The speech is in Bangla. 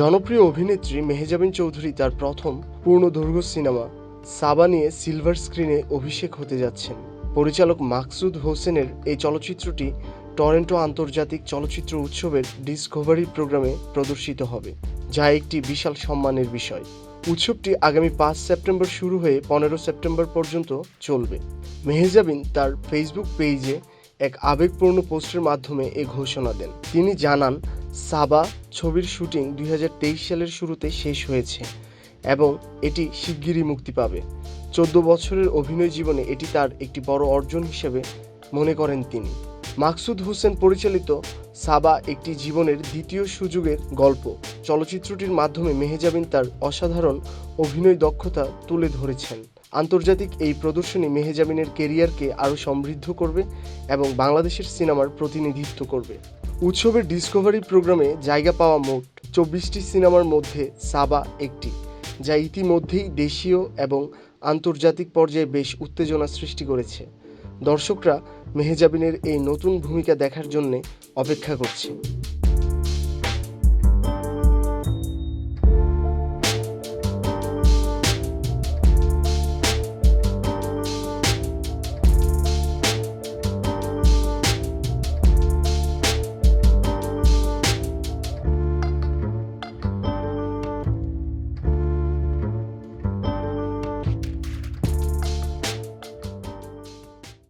জনপ্রিয় অভিনেত্রী মেহেজাবিন চৌধুরী তার প্রথম পূর্ণদৈর্ঘ্য সিনেমা সাবা নিয়ে সিলভার স্ক্রিনে অভিষেক হতে যাচ্ছেন। পরিচালক মাকসুদ হোসেনের এই চলচ্চিত্রটি টরেন্টো আন্তর্জাতিক চলচ্চিত্র উৎসবের ডিসকভারি প্রোগ্রামে প্রদর্শিত হবে, যা একটি বিশাল সম্মানের বিষয়। উৎসবটি আগামী পাঁচ সেপ্টেম্বর শুরু হয়ে পনেরো সেপ্টেম্বর পর্যন্ত চলবে। মেহেজাবিন তার ফেসবুক পেজে এক আবেগপূর্ণ পোস্টের মাধ্যমে এ ঘোষণা দেন। তিনি জানান সাবা ছবির শুটিং দুই হাজার তেইশ সালের শুরুতে শেষ হয়েছে এবং এটি শিগগিরই মুক্তি পাবে। চোদ্দ বছরের অভিনয় জীবনে এটি তার একটি বড় অর্জন হিসেবে মনে করেন তিনি। মাকসুদ হোসেন পরিচালিত সাবা একটি জীবনের দ্বিতীয় সুযোগের গল্প। চলচ্চিত্রটির মাধ্যমে মেহেজাবিন তার অসাধারণ অভিনয় দক্ষতা তুলে ধরেছেন। আন্তর্জাতিক এই প্রদর্শনী মেহেজাবিনের কেরিয়ারকে আরও সমৃদ্ধ করবে এবং বাংলাদেশের সিনেমার প্রতিনিধিত্ব করবে। উৎসবের ডিসকভারি প্রোগ্রামে জায়গা পাওয়া মোট চব্বিশটি সিনেমার মধ্যে সাবা একটি, যা ইতিমধ্যেই দেশীয় এবং আন্তর্জাতিক পর্যায়ে বেশ উত্তেজনা সৃষ্টি করেছে। দর্শকরা মেহেজাবিনের এই নতুন ভূমিকা দেখার জন্যে অপেক্ষা করছে।